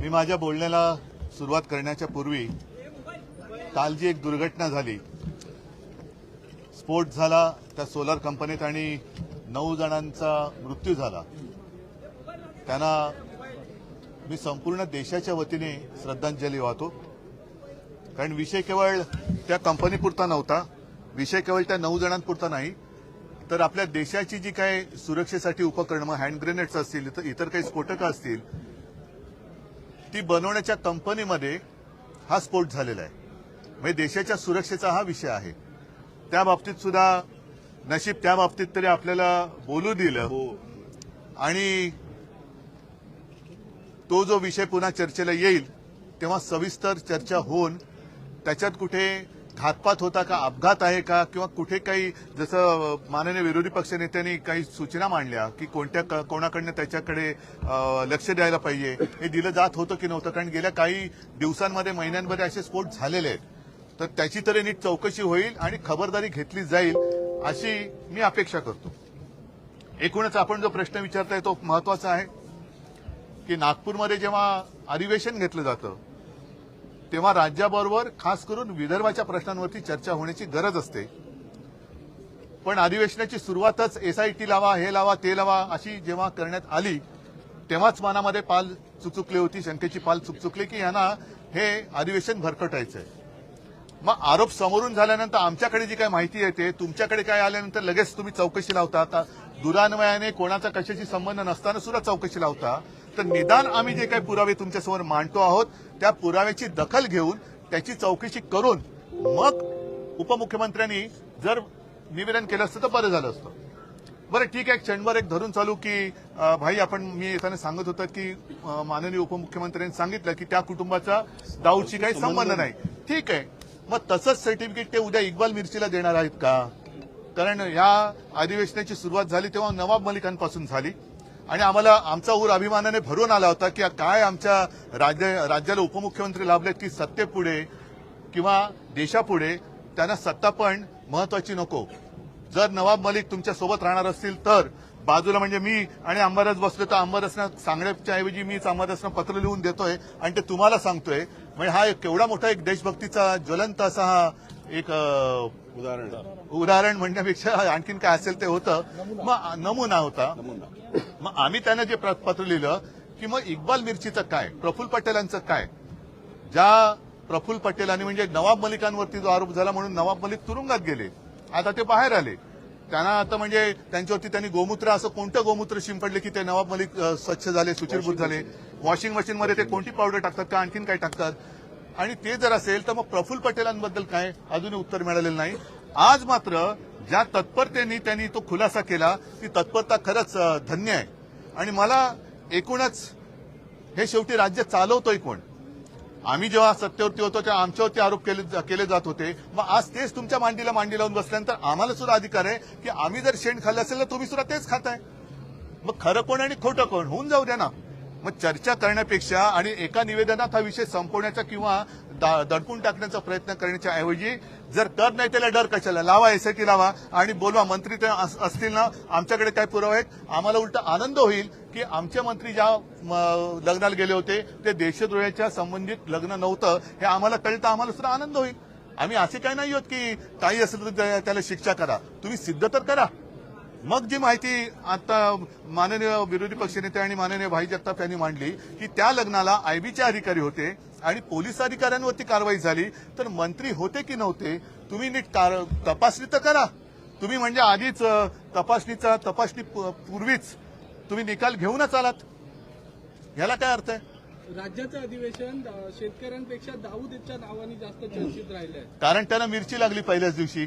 मी माझ्या बोलण्याला सुरुवात करण्याच्या पूर्वी काल जी एक दुर्घटना झाली. स्फोट झाला त्या सोलर कंपनीत आणि नऊ जणांचा मृत्यू झाला. त्यांना मी संपूर्ण देशाच्या वतीने श्रद्धांजली वाहतो. कारण विषय केवळ त्या कंपनीपुरता नव्हता. विषय केवळ त्या नऊ जणांपुरता नाही. तर आपल्या देशाची जी काय सुरक्षेसाठी उपकरणं हँड ग्रेनेड्स असतील इतर- इतर काही स्फोटकं असतील ती बनवण्याच्या कंपनीमध्ये हा स्फोट झालेला आहे. म्हणजे देशाच्या सुरक्षेचा हा विषय आहे. त्या बाबतीत सुद्धा नशीब त्या बाबतीत तरी आपल्याला बोलू दिलं. आणि तो जो विषय पुन्हा चर्चेला येईल तेव्हा सविस्तर चर्चा होऊन त्याच्यात कुठे घातपात होता का अपघात आहे का किंवा कुठे काही जसं माननीय विरोधी पक्षनेत्यांनी काही सूचना मांडल्या की कोणत्या क- कोणाकडनं त्याच्याकडे लक्ष द्यायला पाहिजे हे दिलं जात होतं की नव्हतं? कारण गेल्या काही दिवसांमध्ये महिन्यांमध्ये असे स्फोट झालेले आहेत. तर त्याची तरी नीट चौकशी होईल आणि खबरदारी घेतली जाईल अशी मी अपेक्षा करतो. एकूणच आपण जो प्रश्न विचारताय तो महत्त्वाचा आहे की नागपूरमध्ये जेव्हा अधिवेशन घेतलं जातं तेव्हा राज्याबरोबर खास करून विदर्भाच्या प्रश्नांवरती चर्चा होण्याची गरज असते. पण अधिवेशनाची सुरुवातच एसआयटी लावा हे लावा ते लावा अशी जेव्हा करण्यात आली तेव्हाच मनामध्ये पाल चुकचुकली होती शंकेची पाल चुकचुकली की यांना हे अधिवेशन भरकटायचंय. मग आरोप समोरून झाल्यानंतर आमच्याकडे जी काय माहिती येते तुमच्याकडे काय आल्यानंतर लगेच तुम्ही चौकशी लावता? आता दुरान्वयाने कोणाचा कशाशी संबंध नसताना सुद्धा चौकशी लावता. तर निदान आम्ही जे काही पुरावे तुमच्यासमोर मांडतो आहोत त्या पुराव्याची दखल घेऊन त्याची चौकशी करून मग उपमुख्यमंत्र्यांनी जर निवेदन केलं असतं तर बरं झालं असतं. बरं ठीक आहे क्षणभर एक धरून चालू की भाई आपण मी येताना सांगत होतं की माननीय उपमुख्यमंत्र्यांनी सांगितलं की त्या कुटुंबाचा दाऊदशी काही संबंध नाही. ठीक आहे. मग तसंच सर्टिफिकेट ते उद्या इक्बाल मिरचीला देणार आहेत का? कारण या अधिवेशनाची सुरुवात झाली तेव्हा नवाब मलिकांपासून झाली. आणि आम्हाला आमचा ऊर अभिमानाने भरून आला होता की काय आमच्या राज्य राज्याला उपमुख्यमंत्री लाभलेत की सत्तेपुढे किंवा देशापुढे त्यांना सत्ता पण महत्वाची नको. जर नवाब मलिक तुमच्यासोबत राहणार असतील तर बाजूला म्हणजे मी आणि अंबादास बसलो तर अंबादासना सांगण्याच्या ऐवजी मीच अंबादासना पत्र लिहून देतोय आणि ते तुम्हाला सांगतोय. म्हणजे हा एक केवढा मोठा एक देशभक्तीचा ज्वलंत असा हा एक उदाहरण उदाहरण म्हणण्यापेक्षा आणखीन काय असेल ते होतं. मग नमुना होता. मग आम्ही त्यांना जे पत्र लिहिलं की मग इक्बाल मिरचीचं काय प्रफुल्ल पटेलांचं काय? ज्या प्रफुल्ल पटेलांनी म्हणजे नवाब मलिकांवरती जो आरोप झाला म्हणून नवाब मलिक तुरुंगात गेले. आता ते बाहेर आले. त्यांना आता म्हणजे त्यांच्यावरती त्यांनी गोमूत्र असं कोणतं गोमूत्र शिंपडले की ते नवाब मलिक स्वच्छ झाले सुचिरभूत झाले? वॉशिंग मशीनमध्ये ते कोणती पावडर टाकतात का? आणखीन काय टाकतात? आणि ते जर असेल तर मग प्रफुल्ल पटेलांबद्दल काय अजूनही उत्तर मिळालेलं नाही. आज मात्र ज्या तत्परतेने त्यांनी तो खुलासा केला ती तत्परता खरंच धन्य आहे. आणि मला एकूणच हे शेवटी राज्य चालवतोय कोण? आम्ही जेव्हा सत्तेवरती होतो तेव्हा आमच्यावरती आरोप केले केले जात होते. मग आज तेच तुमच्या मांडीला मांडी लावून बसल्यानंतर आम्हाला सुद्धा अधिकार आहे की आम्ही जर शेण खाल्लं असेल तर तुम्ही सुद्धा तेच खाताय. मग खरं कोण आणि खोटं कोण? होऊन जाऊ द्या ना. मग चर्चा करण्यापेक्षा आणि एका निवेदनात हा विषय संपवण्याचा किंवा दा- दडपून टाकण्याचा प्रयत्न करण्याच्या ऐवजी जर कर नाही त्याला डर कशाला? लावा एसआयटी लावा आणि बोलवा. मंत्री ते असतील ना? आमच्याकडे काय पुरावे आहेत? आम्हाला उलट आनंद होईल की आमचे मंत्री ज्या लग्नाला गेले होते ते देशद्रोहाच्या संबंधित लग्न नव्हतं. हे आम्हाला कळतं आम्हाला सुद्धा आनंद होईल. आम्ही असे काय नाही आहोत की काही असेल तर त्या- त्याला शिक्षा करा. तुम्ही सिद्ध तर करा. मग जी माहिती आता माननीय विरोधी पक्षनेते आणि माननीय भाई जगताप यांनी मांडली की त्या लग्नाला आयबीचे अधिकारी होते आणि पोलीस अधिकाऱ्यांवरती कारवाई झाली. तर मंत्री होते की नव्हते तुम्ही नीट तपासणी तर करा. तुम्ही म्हणजे आधीच तपासणीचा तपासणी पूर्वीच तुम्ही निकाल घेऊनच आलात. ह्याला काय अर्थ आहे? राज्याचं अधिवेशन शेतकऱ्यांपेक्षा दाऊदच्या नावाने जास्त चर्चित राहिलं कारण त्यांना मिरची लागली पहिल्याच दिवशी.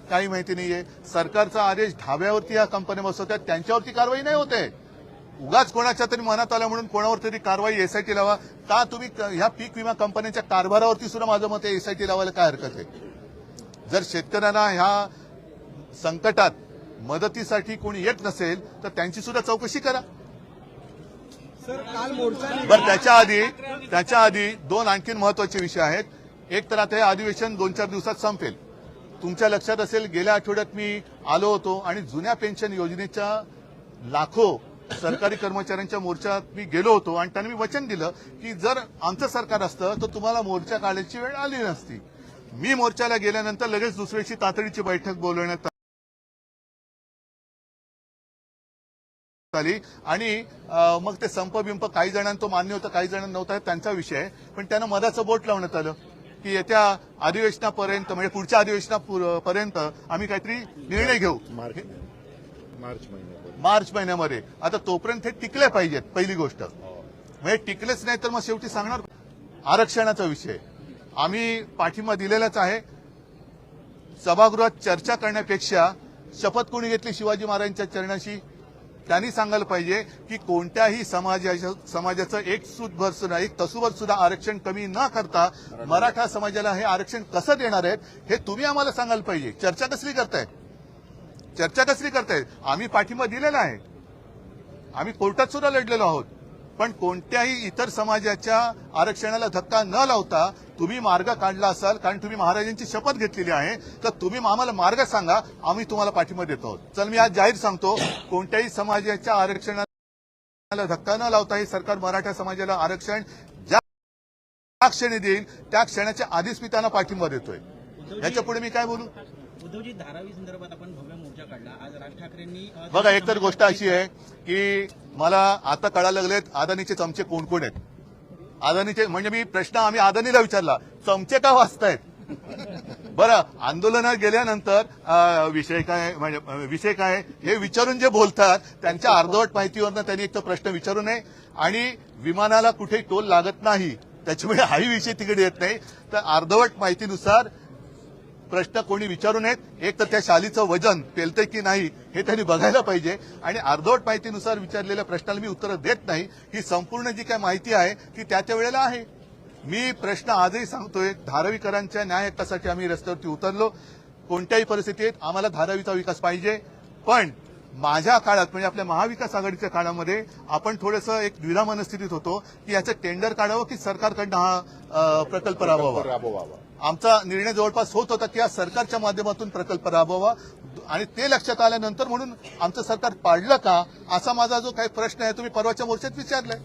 काही माहिती नाहीये. सरकारचा आदेश ढाब्यावरती या कंपन्या बसवतात. त्यांच्यावरती कारवाई नाही होते उगाच कोणाच्या तरी मनात आल्या म्हणून कोणावर तरी कारवाई एसआयटी लावा. का तुम्ही क- ह्या पीक विमा कंपन्यांच्या कारभारावरती सुद्धा माझं मत एसआयटी लावायला काय हरकत आहे? जर शेतकऱ्यांना ह्या संकटात मदतीसाठी कोणी येत नसेल तर त्यांची सुद्धा चौकशी करा. सर काल बरं त्याच्या आधी त्याच्या आधी दोन आणखीन महत्त्वाचे विषय आहेत. एक तर आता हे अधिवेशन दोन चार दिवसात संपेल. तुमच्या लक्षात असेल गेल्या आठवड्यात मी आलो होतो आणि जुन्या पेन्शन योजनेच्या लाखो सरकारी कर्मचाऱ्यांच्या मोर्चात मी गेलो होतो आणि त्यांनी मी वचन दिलं की जर आमचं सरकार असतं तर तुम्हाला मोर्चा काढायची वेळ आली नसती. मी मोर्चाला गेल्यानंतर लगेच दुसऱ्याची तातडीची बैठक बोलवण्यात आली. आणि मग ते संप बिंप काही जणांना तो मान्य होता काही जणांना नव्हता त्यांचा विषय पण त्यांना मधाचं बोट लावण्यात आलं. की येत्या अधिवेशनापर्यंत म्हणजे पुढच्या अधिवेशनापर्यंत आम्ही काहीतरी निर्णय घेऊ. मार्च मार्च महिन्यात मार्च महिन्यामध्ये. आता तोपर्यंत हे टिकले पाहिजेत पहिली गोष्ट. म्हणजे टिकलेच नाही तर मग शेवटी सांगणार आरक्षणाचा विषय. आम्ही पाठिंबा दिलेलाच आहे. सभागृहात चर्चा करण्यापेक्षा शपथ कोणी घेतली शिवाजी महाराजांच्या चरणाशी? त्यांनी सांगायला पाहिजे की कोणत्याही समाजाच्या समाजाचं एक सुद्धा एक तसूभर सुद्धा आरक्षण कमी न करता मराठा समाजाला हे आरक्षण कसं देणार आहेत हे तुम्ही आम्हाला सांगायला पाहिजे. चर्चा कसली करताय चर्चा कसली करतायत? आम्ही पाठिंबा दिलेला आहे. आम्ही कोर्टात सुद्धा लढलेलो आहोत. पण कोणत्याही इतर समाजाच्या आरक्षणाला धक्का न लावता तुम्ही मार्ग काढला असाल कारण तुम्ही महाराजांची शपथ घेतलेली आहे तर तुम्ही आम्हाला मार्ग सांगा आम्ही तुम्हाला पाठिंबा देतो आहोत. चल मी आज जाहीर सांगतो कोणत्याही समाजाच्या आरक्षणाला धक्का न लावता हे सरकार मराठा समाजाला आरक्षण ज्या क्षणी देईल त्या क्षणाच्या आधीच मी त्यांना पाठिंबा देतोय. याच्यापुढे मी काय बोलू? उद्धवजी धारावी संदर्भात आपण भव्य मोर्चा काढला. आज राज ठाकरेंनी बघा एक तर गोष्ट अशी आहे की मला आता कळायला लागलेत अदानीचे चमचे कोण कोण आहेत. अदानीचे म्हणजे मी प्रश्न आम्ही अदानीला विचारला चमचे का वाचतायत? बरं आंदोलनात गेल्यानंतर विषय काय म्हणजे विषय काय हे विचारून जे बोलतात त्यांच्या अर्धवट माहितीवरनं त्यांनी एक तर प्रश्न विचारू नये. आणि विमानाला कुठे टोल लागत नाही त्याच्यामुळे हाही विषय तिकडे येत नाही. तर अर्धवट माहितीनुसार प्रश्न कोणी विचारू नयेत. एक तर त्या शालीचं वजन पेलतंय की नाही हे त्यांनी बघायला पाहिजे. आणि अर्धवट माहितीनुसार विचारलेल्या प्रश्नाला मी उत्तरं देत नाही. ही संपूर्ण जी काय माहिती आहे ती त्या त्या वेळेला आहे. मी प्रश्न आजही सांगतोय धारावीकरांच्या न्याय हक्कासाठी आम्ही रस्त्यावरती उतरलो. कोणत्याही परिस्थितीत आम्हाला धारावीचा विकास पाहिजे. पण माझ्या काळात म्हणजे आपल्या महाविकास आघाडीच्या काळामध्ये आपण थोडंसं एक द्विधा मनस्थितीत होतो की याचं टेंडर काढावं की सरकारकडनं हा प्रकल्प राबवावा. आमचा निर्णय जवळपास होत होता की या सरकारच्या माध्यमातून प्रकल्प राबवावा. आणि ते लक्षात आल्यानंतर म्हणून आमचं सरकार पाडलं का असा माझा जो काही प्रश्न आहे तुम्ही परवाच्या मोर्चात विचारलाय.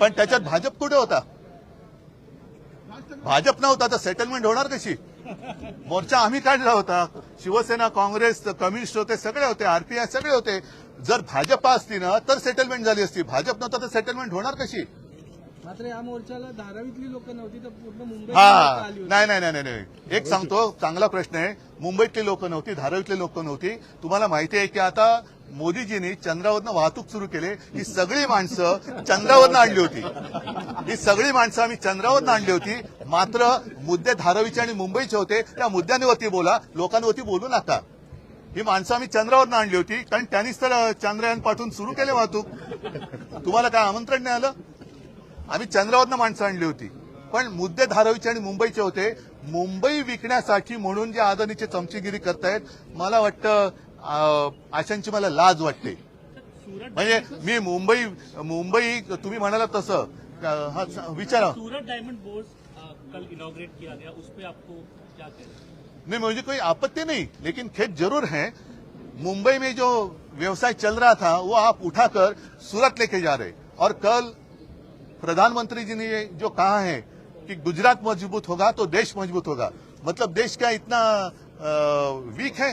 पण त्याच्यात भाजप कुठे होता? भाजप नव्हता तर सेटलमेंट होणार कशी? मोर्चा आम्ही काढला होता. शिवसेना काँग्रेस कम्युनिस्ट होते सगळे होते आरपीआय सगळे होते. जर भाजप असती ना तर सेटलमेंट झाली असती. भाजप नव्हता तर सेटलमेंट होणार कशी? मात्र या मोर्चाला धारावीतली लोक नव्हती तर पूर्ण मुंबई हा. नाही नाही नाही नाही एक सांगतो चांगला प्रश्न आहे. मुंबईतली लोक नव्हती धारावीतली लोक नव्हती. तुम्हाला माहिती आहे की आता मोदीजींनी चंद्रावरनं वाहतूक सुरू केली. ही सगळी माणसं चंद्रावरनं आणली होती. ही सगळी माणसं आम्ही चंद्रावरनं आणली होती. मात्र मुद्दे धारावीचे आणि मुंबईचे होते. त्या मुद्द्यांवरती बोला. लोकांवरती बोलू नका ही माणसं आम्ही चंद्रावरनं आणली होती. कारण त्यांनीच तर चंद्रयान पाठवून सुरू केले वाहतूक. तुम्हाला काय आमंत्रण नाही आलं आम्ही चंद्रावरनं माणसं आणली होती. पण मुद्दे धारावीचे आणि मुंबईचे होते. मुंबई विकण्यासाठी म्हणून जे अदानीचे चमचीगिरी करतायत मला वाटतं अशांची मला लाज वाटते. म्हणजे मी मुंबई मुंबई तुम्ही म्हणाला तसं. अं, हा विचारा. सूरत डायमंड बोर्ड कल इनॉग्रेट किया गया. उस पर आपको क्या नहीं मुझे कोई आपत्ति नहीं लेकिन खेत ज़रूर है. मुंबई में जो व्यवसाय चल रहा था वो आप उठाकर सूरत लेके जा रहे और कल प्रधानमंत्री जी ने जो कहा है कि गुजरात मज़बूत होगा तो देश मज़बूत होगा। मतलब देश क्या इतना वीक है?